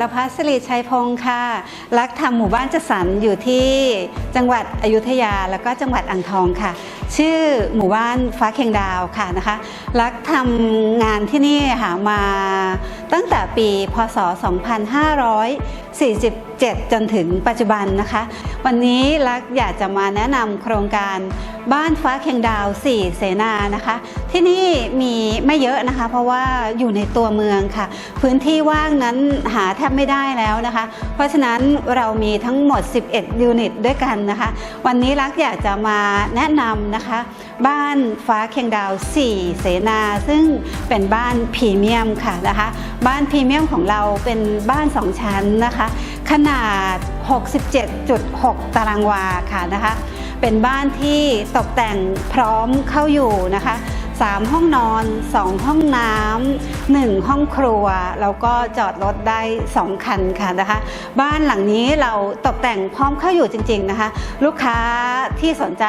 รพัฒน์สิริชัยพงศ์ค่ะ รักทำหมู่บ้านจัดสรรอยู่ที่จังหวัดอยุธยาแล้วก็จังหวัดอ่างทองค่ะ ชื่อหมู่บ้านฟ้าเคียงดาวค่ะนะคะ รักทำงานที่นี่ค่ะมาตั้งแต่ปีพศ 2540 7 จนถึงปัจจุบันนะคะ วันนี้รักอยากจะมาแนะนำโครงการบ้านฟ้าเคียงดาว 4 เสนานะคะ ที่นี่มีไม่เยอะนะคะ เพราะว่าอยู่ในตัวเมืองค่ะ พื้นที่ว่างนั้นหาแทบไม่ได้แล้วนะคะ เพราะฉะนั้นเรามีทั้งหมด 11 ยูนิตด้วยกันนะคะ วันนี้รักอยากจะมาแนะนำนะคะ บ้านฟ้าเคียงดาว 4 เสนา ซึ่งเป็นบ้านพรีเมียมค่ะนะคะ บ้านพรีเมียมของเราเป็นบ้าน 2 ชั้นนะคะ ขนาด 67.6 ตารางวาค่ะนะคะ เป็นบ้านที่ตกแต่งพร้อมเข้าอยู่นะคะ 3 ห้องนอน 2 ห้องน้ำ 1 ห้องครัว แล้วก็จอดรถได้ 2 คันค่ะนะคะ บ้านหลังนี้เราตกแต่งพร้อมเข้าอยู่จริง ๆนะคะ ลูกค้าที่สนใจ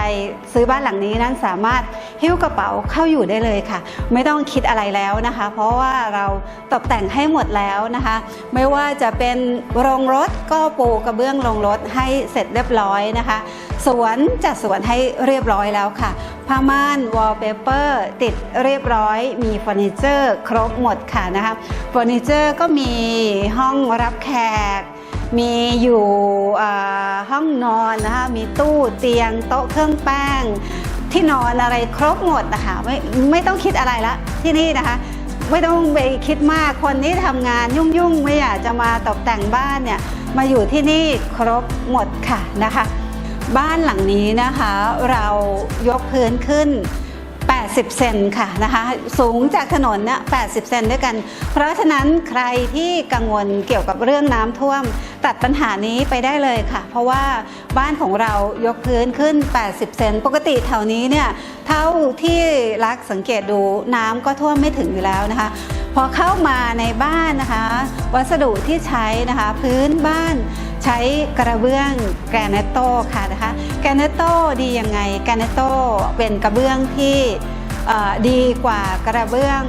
ซื้อบ้านหลังนี้นั้นสามารถหิ้วกระเป๋าเข้าอยู่ได้เลยค่ะ ไม่ต้องคิดอะไรแล้วนะคะ เพราะว่าเราตกแต่งให้หมดแล้วนะคะ ไม่ว่าจะเป็นโรงรถก็ปูกระเบื้องโรงรถให้เสร็จเรียบร้อยนะคะ สวนจัดสวนให้เรียบร้อยแล้วค่ะ ผ้าม่านวอลเปเปอร์ติดเรียบร้อย มีเฟอร์นิเจอร์ ครบหมดค่ะนะคะเฟอร์นิเจอร์ก็มีห้องรับแขก มีอยู่ห้องนอนนะคะมีตู้เตียงโต๊ะเครื่องแป้ง ที่นอนอะไรครบหมดนะคะไม่ไม่ต้องคิดอะไรละที่นี่นะคะไม่ต้องไปคิดมากคนที่ทำงานยุ่งๆ ไม่อยากจะมาตกแต่งบ้านเนี่ยมาอยู่ที่นี่ครบหมดค่ะนะคะ บ้านหลังนี้นะคะเรายกพื้นขึ้น 80 เซนค่ะนะคะสูงจากถนนเนี่ย80 เซนด้วยกัน เพราะฉะนั้นใครที่กังวลเกี่ยวกับเรื่องน้ำท่วม ตัดปัญหานี้ไปได้เลยค่ะ เพราะว่าบ้านของเรายกพื้นขึ้น 80 เซนปกติแถวนี้เนี่ยเท่าที่รักสังเกตดูน้ำก็ท่วมไม่ถึงอยู่แล้วนะคะ อเข้ามาในบ้านนะคะ วัสดุที่ใช้นะคะ พื้นบ้านใช้กระเบื้องแกรนิตโต้ค่ะนะคะแกรนิตโต้ดียังไงแกรนิตโต้เป็นกระเบื้องที่ดีกว่ากระเบื้อง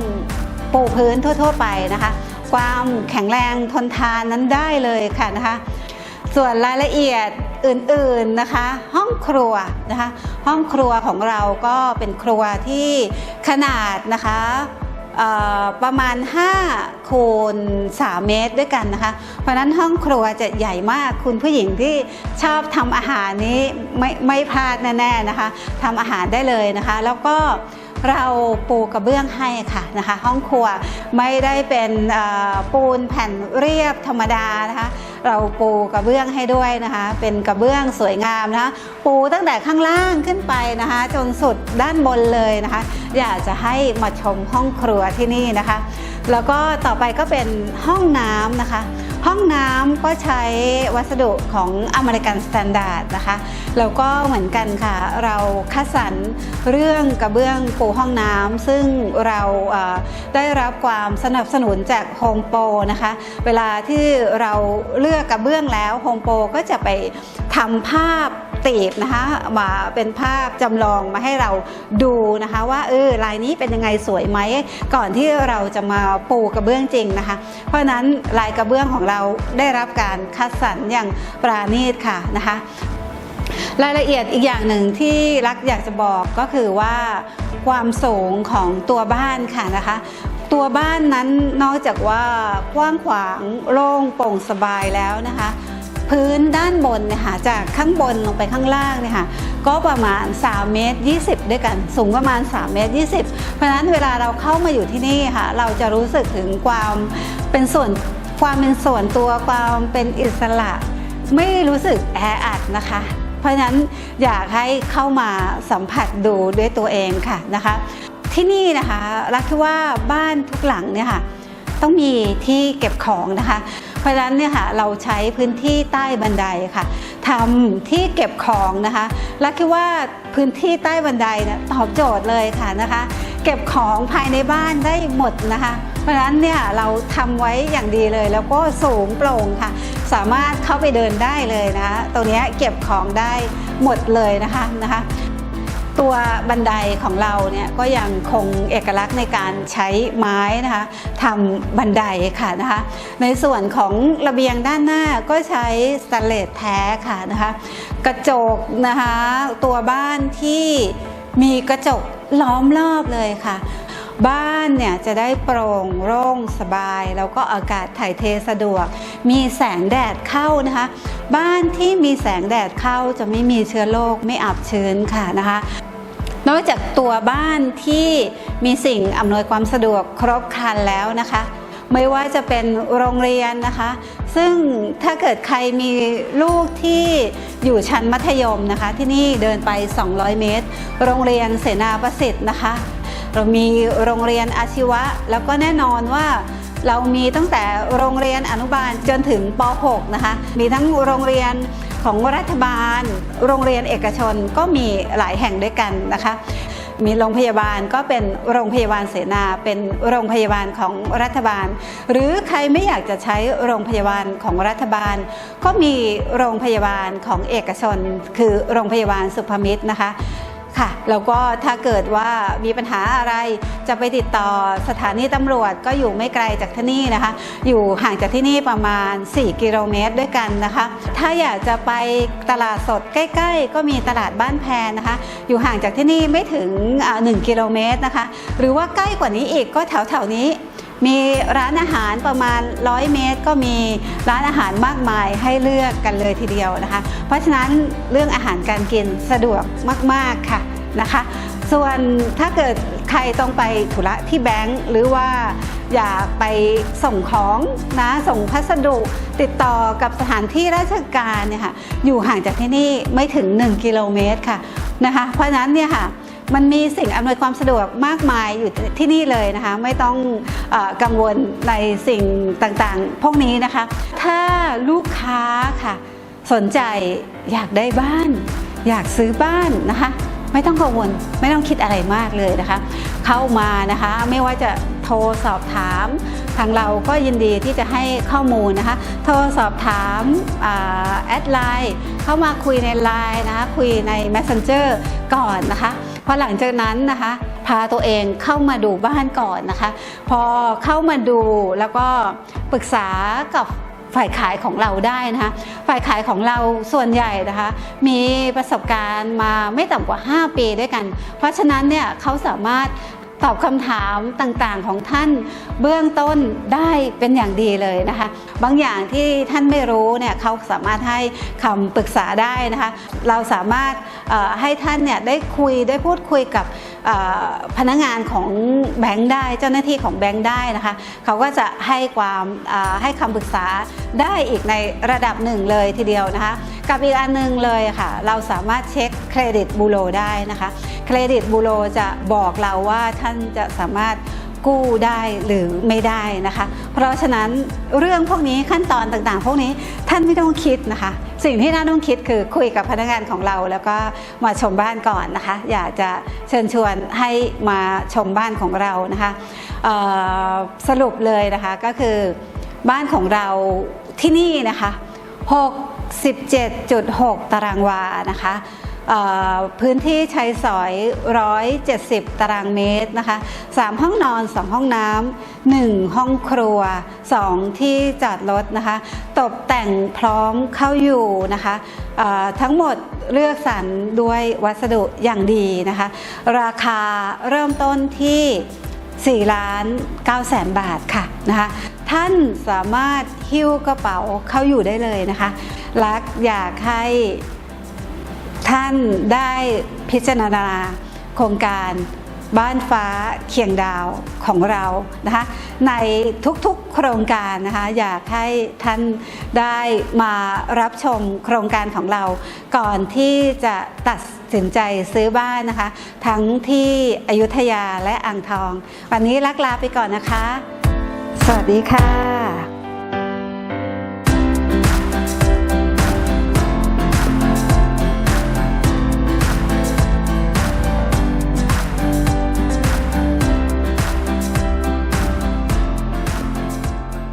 ปูพื้นทั่ว ๆ ไปนะคะ ความแข็งแรงทนทานนั้นได้เลยค่ะนะคะ ส่วนรายละเอียดอื่นๆนะคะ ห้องครัวนะคะ ห้องครัวของเราก็เป็นครัวที่ขนาดนะคะ ประมาณ 5 คูณ 3 เมตรด้วยกันนะคะ เพราะนั้นห้องครัวจะใหญ่มากคุณผู้หญิงที่ชอบทำอาหารนี้ไม่ไม่พลาดแน่ๆนะคะทำอาหารได้เลยนะคะ แล้วก็เราปูกระเบื้องให้ค่ะนะคะ ห้องครัวไม่ได้เป็นปูนแผ่นเรียบธรรมดานะคะ เราปูกระเบื้องให้ด้วยนะคะ เป็นกระเบื้องสวยงามนะคะปูตั้งแต่ข้างล่างขึ้นไปนะคะ จนสุดด้านบนเลยนะคะ อยากจะให้มาชมห้องครัวที่นี่นะคะ แล้วก็ต่อไปก็เป็นห้องน้ำนะคะ ห้องน้ำก็ใช้วัสดุของอเมริกันสแตนดาร์ดนะคะแล้วก็เหมือนกันค่ะ เราคัดสรรเรื่องกระเบื้องปูห้องน้ำซึ่งเราได้รับความสนับสนุนจากโฮมโปรนะคะ เวลาที่เราเลือกกระเบื้องแล้วโฮมโปรก็จะไปทำภาพ ตีบนะคะมาเป็นภาพจำลองมาให้เราดูนะคะว่าเออลายนี้เป็นยังไงสวยไหมก่อนที่เราจะมาปูกระเบื้องจริงนะคะ เพราะฉะนั้นลายกระเบื้องของเราได้รับการคัดสรรอย่างปราณีตค่ะนะคะรายละเอียดอีกอย่างหนึ่งที่รักอยากจะบอกก็คือว่าความสูงของตัวบ้านค่ะนะคะตัวบ้านนั้นนอกจากว่ากว้างขวางโล่งโปร่งสบายแล้วนะคะ พื้นด้านบนเนี่ยค่ะจากข้างบนลงไปข้างล่างเนี่ยค่ะก็ประมาณ3เมตร20 ด้วยกัน สูงประมาณ3เมตร20 เพราะฉะนั้นเวลาเราเข้ามาอยู่ที่นี่ค่ะ เราจะรู้สึกถึงความเป็นส่วนความเป็นส่วนตัวความเป็นอิสระ ไม่รู้สึกแออัดนะคะเพราะฉะนั้นอยากให้เข้ามาสัมผัสดูด้วยตัวเองค่ะนะคะ ที่นี่นะคะรักคิดว่าบ้านทุกหลังเนี่ยค่ะต้องมีที่เก็บของนะคะ เพราะฉะนั้นเนี่ยค่ะเราใช้พื้นที่ใต้บันไดค่ะทำที่เก็บของนะคะและคิดว่าพื้นที่ใต้บันไดเนี่ยตอบโจทย์เลยค่ะนะคะ เก็บของภายในบ้านได้หมดนะคะ เพราะฉะนั้นเนี่ยเราทำไว้อย่างดีเลย แล้วก็สูงโปร่งค่ะ สามารถเข้าไปเดินได้เลยนะคะ ตรงนี้เก็บของได้หมดเลยนะคะนะคะ ตัวบันไดของเราเนี่ยก็ยังคงเอกลักษณ์ในการใช้ไม้นะคะทำบันไดค่ะนะคะในส่วนของระเบียงด้านหน้าก็ใช้สแตนเลสแท้ค่ะนะคะกระจกนะคะตัวบ้านที่มีกระจกล้อมรอบเลยค่ะ บ้านเนี่ยจะได้โปร่งโล่งสบาย แล้วก็อากาศถ่ายเทสะดวก มีแสงแดดเข้านะคะ บ้านที่มีแสงแดดเข้าจะไม่มีเชื้อโรคไม่อับชื้นค่ะนะคะนอกจากตัวบ้านที่มีสิ่งอำนวยความสะดวกครบครันแล้วนะคะ ไม่ว่าจะเป็นโรงเรียนนะคะ ซึ่งถ้าเกิดใครมีลูกที่อยู่ชั้นมัธยมนะคะ ที่นี่เดินไป 200 เมตร โรงเรียนเสนาประสิทธิ์นะคะ เรามีโรงเรียนอาชีวะ แล้วก็แน่นอนว่าเรามีตั้งแต่โรงเรียนอนุบาลจนถึงป .6 นะคะ มีทั้งโรงเรียนของรัฐบาล โรงเรียนเอกชนก็มีหลายแห่งด้วยกันนะคะ มีโรงพยาบาลก็เป็นโรงพยาบาลเสนา เป็นโรงพยาบาลของรัฐบาล หรือใครไม่อยากจะใช้โรงพยาบาลของรัฐบาล ก็มีโรงพยาบาลของเอกชน คือโรงพยาบาลสุภมิตรนะคะ ค่ะแล้วก็ถ้าเกิดว่ามีปัญหาอะไรจะไปติดต่อสถานีตำรวจก็อยู่ไม่ไกลจากที่นี่นะคะ อยู่ห่างจากที่นี่ประมาณ 4 กิโลเมตรด้วยกันนะคะ ถ้าอยากจะไปตลาดสดใกล้ๆ ก็มีตลาดบ้านแพนนะคะ อยู่ห่างจากที่นี่ไม่ถึง 1 กิโลเมตรนะคะ หรือว่าใกล้กว่านี้อีกก็แถวๆนี้ มีร้านอาหารประมาณ 100 เมตร ก็มีร้านอาหารมากมายให้เลือกกันเลยทีเดียวนะคะ เพราะฉะนั้นเรื่องอาหารการกินสะดวกมาก ๆ ค่ะนะคะ ส่วนถ้าเกิดใครต้องไปธุระที่แบงก์หรือว่าอยากไปส่งของนะส่งพัสดุติดต่อกับสถานที่ราชการเนี่ยค่ะอยู่ห่างจากที่นี่ไม่ถึง 1 กิโลเมตรค่ะนะคะเพราะฉะนั้นเนี่ยค่ะ มันมีสิ่งอำนวยความสะดวกมากมายอยู่ที่นี่เลยนะคะ ไม่ต้องอกังวลในสิ่งต่างๆ พวกนี้นะคะ ถ้าลูกค้าค่ะ สนใจอยากได้บ้าน อยากซื้อบ้านนะคะไม่ต้องกังวลไม่ต้องคิดอะไรมากเลยนะคะ เข้ามานะคะไม่ว่าจะโทรสอบถาม ทางเราก็ยินดีที่จะให้ข้อมูลนะคะ โทรสอบถามอแอดไลน์เข้ามาคุยในไลน์นะคะคุยใน Messenger ก่อนนะคะ พอหลังจากนั้นนะคะ พาตัวเองเข้ามาดูบ้านก่อนนะคะ พอเข้ามาดูแล้วก็ปรึกษากับฝ่ายขายของเราได้นะคะ ฝ่ายขายของเราส่วนใหญ่นะคะ มีประสบการณ์มาไม่ต่ำกว่า 5 ปีด้วยกัน เพราะฉะนั้นเนี่ยเขาสามารถ ตอบคำถามต่างๆของท่านเบื้องต้นได้เป็นอย่างดีเลยนะคะ บางอย่างที่ท่านไม่รู้เนี่ยเขาสามารถให้คำปรึกษาได้นะคะ เราสามารถให้ท่านเนี่ยได้คุยได้พูดคุยกับ พนักงานของแบงค์ได้เจ้าหน้าที่ของแบงค์ได้นะคะเขาก็จะให้ความให้คำปรึกษาได้อีกในระดับหนึ่งเลยทีเดียวนะคะ กับอีกอันหนึงเลยค่ะ เราสามารถเช็คเครดิตบูโรได้นะคะ เครดิตบูโรจะบอกเราว่าท่านจะสามารถ กู้ได้หรือไม่ได้นะคะ เพราะฉะนั้นเรื่องพวกนี้ขั้นตอนต่างๆ พวกนี้ท่านไม่ต้องคิดนะคะ สิ่งที่ท่านต้องคิดคือคุยกับพนักงานของเรา แล้วก็มาชมบ้านก่อนนะคะ อยากจะเชิญชวนให้มาชมบ้านของเรานะคะสรุปเลยนะคะก็คือบ้านของเราที่นี่นะคะ 67.6 ตารางวานะคะ พื้นที่ใช้สอย 170 ตารางเมตรนะคะ 3 ห้องนอน 2 ห้องน้ำ 1 ห้องครัว 2 ที่จอดรถนะคะ ตกแต่งพร้อมเข้าอยู่นะคะทั้งหมดเลือกสรรด้วยวัสดุอย่างดีนะคะ ราคาเริ่มต้นที่4ล้าน9แสนบาทค่ะนะคะ ท่านสามารถหิ้วกระเป๋าเข้าอยู่ได้เลยนะคะ รักอยากให้ ท่านได้พิจารณาโครงการบ้านฟ้าเคียงดาวของเรานะคะในทุกๆโครงการนะคะอยากให้ท่านได้มารับชมโครงการของเรา ก่อนที่จะตัดสินใจซื้อบ้านนะคะ ทั้งที่อยุธยาและอ่างทอง วันนี้ลักลาไปก่อนนะคะ สวัสดีค่ะ